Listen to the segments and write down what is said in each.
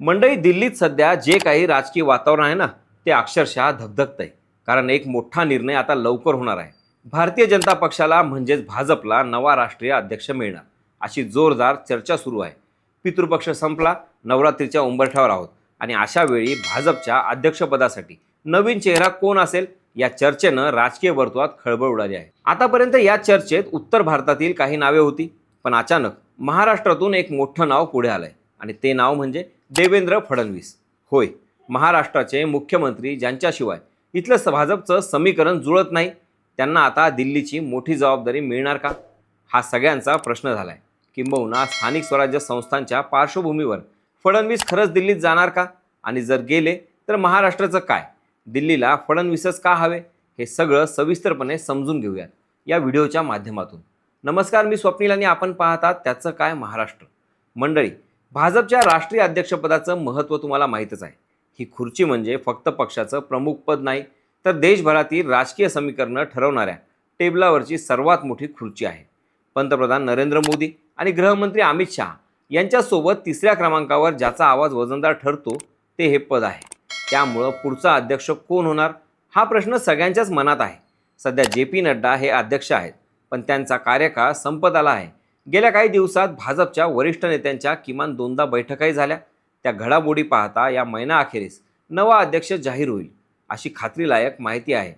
मंडळी दिल्लीत सध्या जे काही राजकीय वातावरण आहे ना ते अक्षरशः धगधगत आहे कारण एक मोठा निर्णय आता लवकर होणार आहे. भारतीय जनता पक्षाला म्हणजेच भाजपला नवा राष्ट्रीय अध्यक्ष मिळणार अशी जोरदार चर्चा सुरू आहे. पितृपक्ष संपला नवरात्रीच्या उंबरठ्यावर आहोत. आणि अशा वेळी भाजपच्या अध्यक्षपदासाठी नवीन चेहरा कोण असेल या चर्चेनं राजकीय वर्तुळात खळबळ उडाली आहे. आतापर्यंत या चर्चेत उत्तर भारतातील काही नावे होती पण अचानक महाराष्ट्रातून एक मोठं नाव पुढे आलंय. आणि ते नाव म्हणजे देवेंद्र फडणवीस. होय महाराष्ट्राचे मुख्यमंत्री ज्यांच्याशिवाय इथलं स- भाजपचं समीकरण जुळत नाही त्यांना आता दिल्लीची मोठी जबाबदारी मिळणार का? हा सगळ्यांचा प्रश्न झाला आहे किंबहुना स्थानिक स्वराज्य संस्थांच्या पार्श्वभूमीवर फडणवीस खरंच दिल्लीत जाणार का? आणि जर गेले तर महाराष्ट्राचं काय? दिल्लीला फडणवीसच का हवे? हे सगळं सविस्तरपणे समजून घेऊयात या व्हिडिओच्या माध्यमातून. नमस्कार मी स्वप्नील आणि आपण पाहतात त्याचं काय महाराष्ट्र. मंडळी भाजपच्या राष्ट्रीय अध्यक्षपदाचं महत्त्व तुम्हाला माहीतच आहे. ही खुर्ची म्हणजे फक्त पक्षाचं प्रमुख पद नाही तर देशभरातील राजकीय समीकरणं ठरवणाऱ्या टेबलावरची सर्वात मोठी खुर्ची आहे. पंतप्रधान नरेंद्र मोदी आणि गृहमंत्री अमित शहा यांच्यासोबत तिसऱ्या क्रमांकावर ज्याचा आवाज वजनदार ठरतो ते हे पद आहे. त्यामुळं पुढचा अध्यक्ष कोण होणार हा प्रश्न सगळ्यांच्याच मनात आहे. सध्या जे पी नड्डा हे अध्यक्ष आहेत पण त्यांचा कार्यकाळ संपत आला आहे. गेल्या काही दिवसात भाजपच्या वरिष्ठ नेत्यांच्या किमान दोनदा बैठकाही झाल्या. त्या घडामोडी पाहता या महिना अखेरीस नवा अध्यक्ष जाहीर होईल अशी खात्रीलायक माहिती आहे.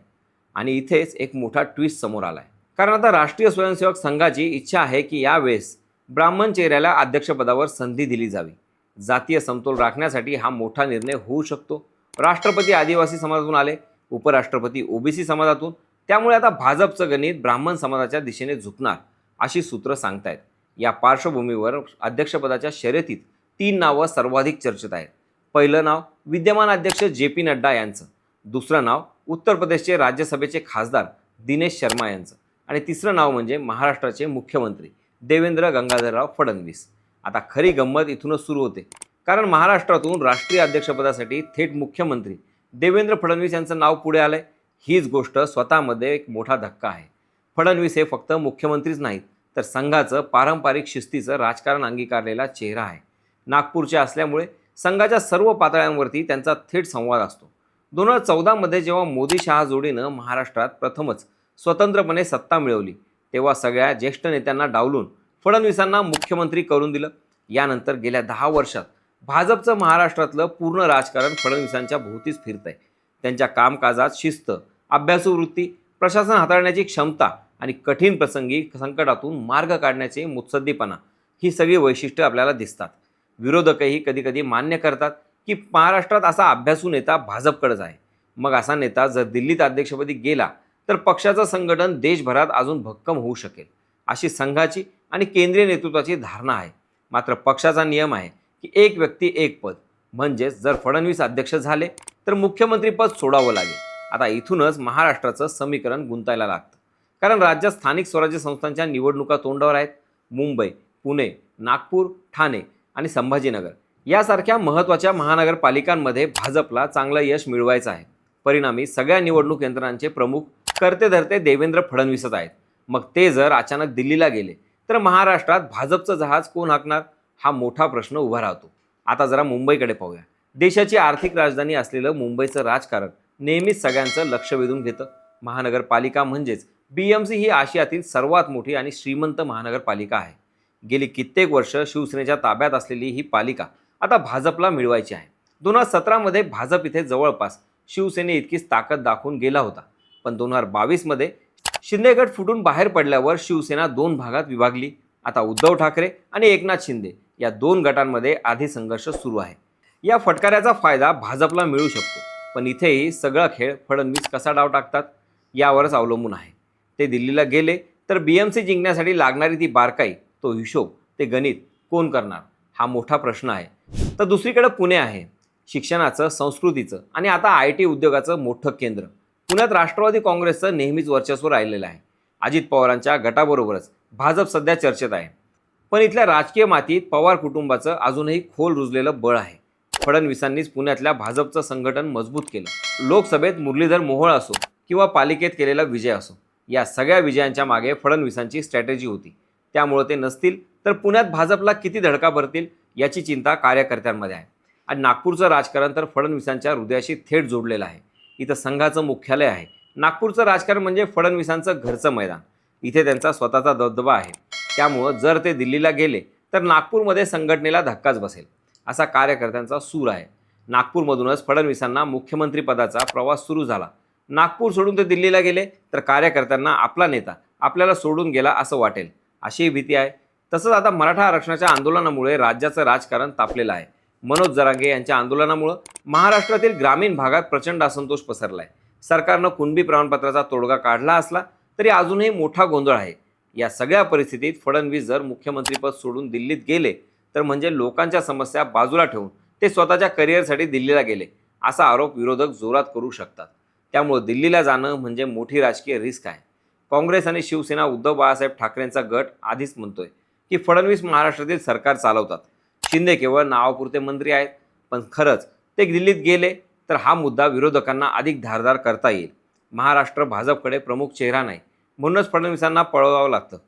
आणि इथेच एक मोठा ट्विस्ट समोर आला आहे कारण आता राष्ट्रीय स्वयंसेवक संघाची इच्छा आहे की यावेळेस ब्राह्मण चेहऱ्याला अध्यक्षपदावर संधी दिली जावी. जातीय समतोल राखण्यासाठी हा मोठा निर्णय होऊ शकतो. राष्ट्रपती आदिवासी समाजातून आले उपराष्ट्रपती ओबीसी समाजातून. त्यामुळे आता भाजपचं गणित ब्राह्मण समाजाच्या दिशेने झुकणार. अशी सूत्र सांगतायत. या पार्श्वभूमीवर अध्यक्षपदाच्या शर्यतीत तीन नावं सर्वाधिक चर्चेत आहेत. पहिलं नाव विद्यमान अध्यक्ष जे पी नड्डा यांचं. दुसरं नाव उत्तर प्रदेशचे राज्यसभेचे खासदार दिनेश शर्मा यांचं. आणि तिसरं नाव म्हणजे महाराष्ट्राचे मुख्यमंत्री देवेंद्र गंगाधरराव फडणवीस. आता खरी गंमत इथूनच सुरू होते. कारण महाराष्ट्रातून राष्ट्रीय अध्यक्षपदासाठी थेट मुख्यमंत्री देवेंद्र फडणवीस यांचं नाव पुढे आलंय. हीच गोष्ट स्वतःमध्ये एक मोठा धक्का आहे. फडणवीस हे फक्त मुख्यमंत्रीच नाहीत तर संघाचं पारंपरिक शिस्तीचं राजकारण अंगीकारलेला चेहरा आहे. नागपूरचे असल्यामुळे संघाच्या सर्व पातळ्यांवरती त्यांचा थेट संवाद असतो. दोन हजार चौदामध्ये जेव्हा मोदी शहा जोडीनं महाराष्ट्रात प्रथमच स्वतंत्रपणे सत्ता मिळवली तेव्हा सगळ्या ज्येष्ठ नेत्यांना डावलून फडणवीसांना मुख्यमंत्री करून दिलं. यानंतर गेल्या दहा वर्षात भाजपचं महाराष्ट्रातलं पूर्ण राजकारण फडणवीसांच्या भोवतीच फिरतंय. त्यांच्या कामकाजात शिस्त अभ्यासू वृत्ती प्रशासन हाताळण्याची क्षमता आणि कठीण प्रसंगी संकटातून मार्ग काढण्याचे मुत्सद्दीपणा ही सगळी वैशिष्ट्य आपल्याला दिसतात. विरोधकही कधीकधी मान्य करतात की महाराष्ट्रात असा अभ्यासू नेता भाजपकडेच आहे. मग असा नेता जर दिल्लीत अध्यक्षपदी गेला तर पक्षाचं संघटन देशभरात अजून भक्कम होऊ शकेल अशी संघाची आणि केंद्रीय नेतृत्वाची धारणा आहे. मात्र पक्षाचा नियम आहे की एक व्यक्ती एक पद. म्हणजेच जर फडणवीस अध्यक्ष झाले तर मुख्यमंत्रीपद सोडावं लागेल. आता इथूनच महाराष्ट्राचं समीकरण गुंतायला लागतं. कारण राज्यात स्थानिक स्वराज्य संस्थांच्या निवडणुका तोंडावर आहेत. मुंबई पुणे नागपूर ठाणे आणि संभाजीनगर. यासारख्या महत्त्वाच्या महानगरपालिकांमध्ये भाजपला चांगलं यश मिळवायचं आहे. परिणामी सगळ्या निवडणूक यंत्रणांचे प्रमुख करते धरते देवेंद्र फडणवीसच आहेत. मग ते जर अचानक दिल्लीला गेले तर महाराष्ट्रात भाजपचं जहाज कोण हाकणार? हा मोठा प्रश्न उभा राहतो. आता जरा मुंबईकडे पाहूया. देशाची आर्थिक राजधानी असलेलं मुंबईचं राजकारण नेहमीच सगळ्यांचं लक्ष वेधून घेतं. महानगरपालिका म्हणजेच बी एम सी ही आशियातील सर्वात मोठी आणि श्रीमंत महानगरपालिका आहे. गेली कित्येक वर्ष शिवसेनेच्या ताब्यात असलेली ही पालिका आता भाजपला मिळवायची आहे. दोन हजार सतरामध्ये भाजप इथे जवळपास शिवसेने इतकीच ताकद दाखवून गेला होता. पण दोन हजार बावीसमध्ये शिंदेगड फुटून बाहेर पडल्यावर शिवसेना दोन भागात विभागली. आता उद्धव ठाकरे आणि एकनाथ शिंदे या दोन गटांमध्ये आधी संघर्ष सुरू आहे. या फटकाऱ्याचा फायदा भाजपला मिळू शकतो. पण इथेही सगळा खेळ फडणवीस कसा डाव टाकतात यावरच अवलंबून आहे. ते दिल्लीला गेले तर बी एम सी जिंकण्यासाठी लागणारी ती बारकाई तो हिशोब ते गणित कोण करणार? हा मोठा प्रश्न आहे. तर दुसरीकडे पुणे आहे. शिक्षणाचं संस्कृतीचं आणि आता आय टी उद्योगाचं मोठं केंद्र. पुण्यात राष्ट्रवादी काँग्रेसचं नेहमीच वर्चस्व राहिलेलं आहे. अजित पवारांच्या गटाबरोबरच भाजप सध्या चर्चेत आहे. पण इथल्या राजकीय मातीत पवार कुटुंबाचं अजूनही खोल रुजलेलं बळ आहे. फडणवीसांनीच पुण्यातल्या भाजपचं संघटन मजबूत केलं. लोकसभेत मुरलीधर मोहोळ असो किंवा पालिकेत केलेला विजय असो. या सगळ्या विजयांच्या मागे फडणवीसांची स्ट्रॅटेजी होती. त्यामुळं ते नसतील तर पुण्यात भाजपला किती धडका भरतील याची चिंता कार्यकर्त्यांमध्ये आहे. आणि नागपूरचं राजकारण तर फडणवीसांच्या हृदयाशी थेट जोडलेलं आहे. इथं संघाचं मुख्यालय आहे. नागपूरचं राजकारण म्हणजे फडणवीसांचं घरचं मैदान. इथे त्यांचा स्वतःचा दबदबा आहे. त्यामुळं जर ते दिल्लीला गेले तर नागपूरमध्ये संघटनेला धक्काच बसेल असा कार्यकर्त्यांचा सूर आहे. नागपूरमधूनच फडणवीसांना मुख्यमंत्रीपदाचा प्रवास सुरू झाला. नागपूर सोडून ते दिल्लीला गेले तर कार्यकर्त्यांना आपला नेता आपल्याला सोडून गेला असं वाटेल. अशी भीती आहे. तसंच आता मराठा आरक्षणाच्या आंदोलनामुळे राज्याचं राजकारण तापलेलं आहे. मनोज जरांगे यांच्या आंदोलनामुळं महाराष्ट्रातील ग्रामीण भागात प्रचंड असंतोष पसरला आहे सरकारनं कुणबी प्रमाणपत्राचा तोडगा काढला असला तरी अजूनही मोठा गोंधळ आहे. या सगळ्या परिस्थितीत फडणवीस जर मुख्यमंत्रीपद सोडून दिल्लीत गेले तर म्हणजे लोकांच्या समस्या बाजूला ठेवून ते स्वतःच्या करिअरसाठी दिल्लीला गेले असा आरोप विरोधक जोरात करू शकतात. त्यामुळे दिल्लीला जाणं म्हणजे मोठी राजकीय रिस्क आहे. काँग्रेस आणि शिवसेना उद्धव बाळासाहेब ठाकरेंचा गट आधीच म्हणतोय की फडणवीस महाराष्ट्रातील सरकार चालवतात. शिंदे केवळ नावापुरते मंत्री आहेत पण खरंच ते दिल्लीत गेले तर हा मुद्दा विरोधकांना अधिक धारदार करता येईल. महाराष्ट्र भाजपकडे प्रमुख चेहरा नाही म्हणूनच फडणवीसांना पळवावं लागतं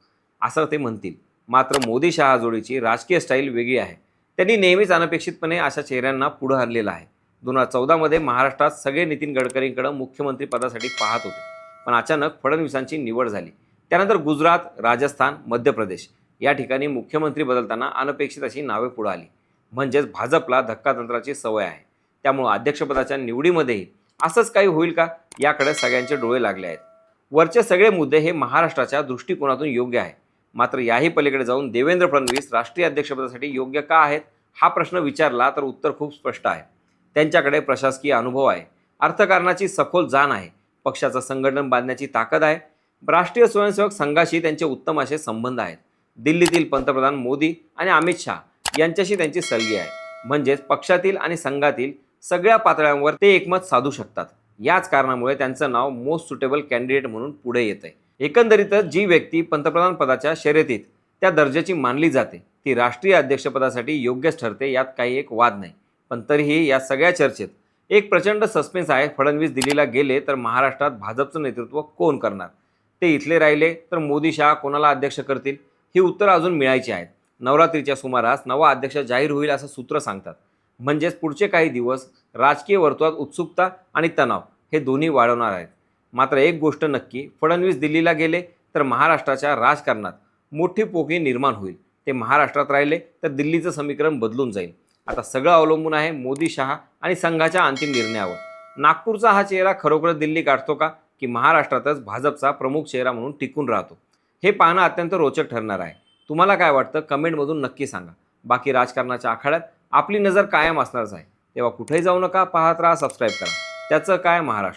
असं ते म्हणतील. मात्र मोदी शहा जोडीची राजकीय स्टाईल वेगळी आहे. त्यांनी नेहमीच अनपेक्षितपणे अशा चेहऱ्यांना पुढं हरलेलं आहे. दोन हजार चौदामध्ये महाराष्ट्रात सगळे नितीन गडकरींकडं मुख्यमंत्री पदासाठी पाहत होते. पण अचानक फडणवीसांची निवड झाली. त्यानंतर गुजरात राजस्थान मध्य प्रदेश या ठिकाणी मुख्यमंत्री बदलताना अनपेक्षित अशी नावे पुढं आली. म्हणजेच भाजपला धक्कातंत्राची सवय आहे. त्यामुळं अध्यक्षपदाच्या निवडीमध्येही असंच काही होईल का याकडे सगळ्यांचे डोळे लागले आहेत. वरचे सगळे मुद्दे हे महाराष्ट्राच्या दृष्टिकोनातून योग्य आहे. मात्र याही पलीकडे जाऊन देवेंद्र फडणवीस राष्ट्रीय अध्यक्षपदासाठी योग्य का आहेत हा प्रश्न विचारला तर उत्तर खूप स्पष्ट आहे. त्यांच्याकडे प्रशासकीय अनुभव आहे. अर्थकारणाची सखोल जाण आहे. पक्षाचं संघटन बांधण्याची ताकद आहे. राष्ट्रीय स्वयंसेवक संघाशी त्यांचे उत्तम असे संबंध आहेत. दिल्लीतील पंतप्रधान मोदी आणि अमित शहा यांच्याशी त्यांची सलगी आहे. म्हणजेच पक्षातील आणि संघातील सगळ्या पातळ्यांवर ते एकमत साधू शकतात. याच कारणामुळे त्यांचं नाव मोस्ट सुटेबल कॅन्डिडेट म्हणून पुढे येत आहे एकंदरीतच जी व्यक्ती पंतप्रधान पदाच्या शर्यतीत त्या दर्जाची मानली जाते ती राष्ट्रीय अध्यक्षपदासाठी योग्यच ठरते यात काही एक वाद नाही. पण तरीही या सगळ्या चर्चेत एक प्रचंड सस्पेन्स आहे. फडणवीस दिल्लीला गेले तर महाराष्ट्रात भाजपचं नेतृत्व कोण करणार? ते इथले राहिले तर मोदी शहा कोणाला अध्यक्ष करतील? ही उत्तरं अजून मिळायची आहेत. नवरात्रीच्या सुमारास नवा अध्यक्ष जाहीर होईल असं सूत्र सांगतात. म्हणजेच पुढचे काही दिवस राजकीय वर्तुळात उत्सुकता आणि तणाव हे दोन्ही वाढवणार आहेत. मात्र एक गोष्ट नक्की फडणवीस दिल्लीला गेले तर महाराष्ट्राच्या राजकारणात मोठी पोकळी निर्माण होईल. ते महाराष्ट्रात राहिले तर दिल्लीचं समीकरण बदलून जाईल. आता सगळं अवलंबून आहे मोदी शहा आणि संघाच्या अंतिम निर्णयावर. नागपूरचा हा चेहरा खरोखर दिल्ली गाठतो का? की महाराष्ट्रातच भाजपचा प्रमुख चेहरा म्हणून टिकून राहतो? हे पाहणं अत्यंत रोचक ठरणार आहे. तुम्हाला काय वाटतं? कमेंटमधून नक्की सांगा. बाकी राजकारणाच्या आखाड्यात आपली नजर कायम असणारच आहे. तेव्हा कुठेही जाऊ नका पाहत राहा सबस्क्राईब करा. त्याचं काय महाराष्ट्र?